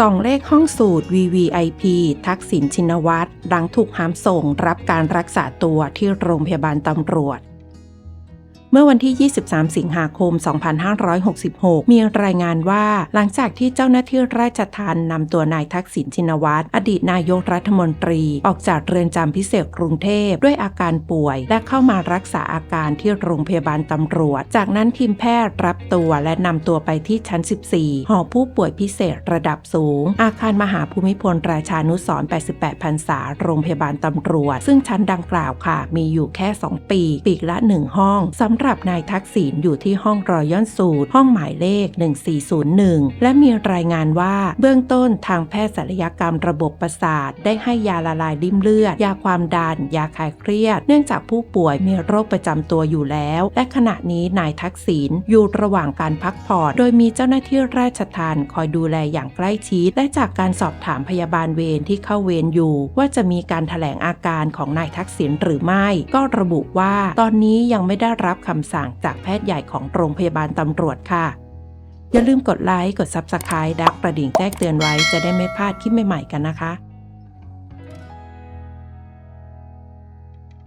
ส่องเลขห้องสูตร VVIP ทักษิณชินวัตรหลังถูกหามส่งรับการรักษาตัวที่โรงพยาบาลตำรวจ เมื่อวันที่ 23 สิงหาคม 2566 มีรายงานว่าหลังจากที่เจ้าหน้าที่ราชทัณฑ์นำตัวนายทักษิณชินวัตรอดีตนายกรัฐมนตรี ออกจากเรือนจำพิเศษกรุงเทพด้วยอาการป่วย และเข้ามารักษาอาการที่โรงพยาบาลตำรวจ จากนั้นทีมแพทย์รับตัวและนำตัวไปที่ชั้น 14 หอผู้ป่วยพิเศษระดับสูง อาคารมหาภูมิพลราชานุสร 88 พรรษา โรงพยาบาลตำรวจ ซึ่งชั้นดังกล่าวค่ะ มีอยู่แค่ 2 ปี ปีกละ 1 ห้องสำหรับรับนายทักษิณอยู่ที่ห้องรอยย่อนสูตร ห้องหมายเลข 1401 และมีรายงานว่าเบื้องต้นทางแพทย์ศัลยกรรมระบบประสาท ได้ให้ยาละลายริ่มเลือด ยาความดัน ยาคลายเครียด เนื่องจากผู้ป่วยมีโรคประจำตัวอยู่แล้ว และขณะนี้นายทักษิณอยู่ระหว่างการพักผ่อนโดยมีเจ้าหน้าที่ราชทัณฑ์คอยดูแลอย่างใกล้ชิดและจากการสอบถามพยาบาลเวรที่เข้าเวรอยู่ ว่าจะมีการถแถลงอาการของนายทักษิณหรือไม่ ก็ระบุว่าตอนนี้ยังไม่ได้รับคำสั่งจากแพทย์ใหญ่ของโรงพยาบาลตำรวจค่ะ อย่าลืมกดไลค์ กด Subscribe ดักกระดิ่งแจ้งเตือนไว้จะได้ไม่พลาดคลิปใหม่ๆกันนะคะ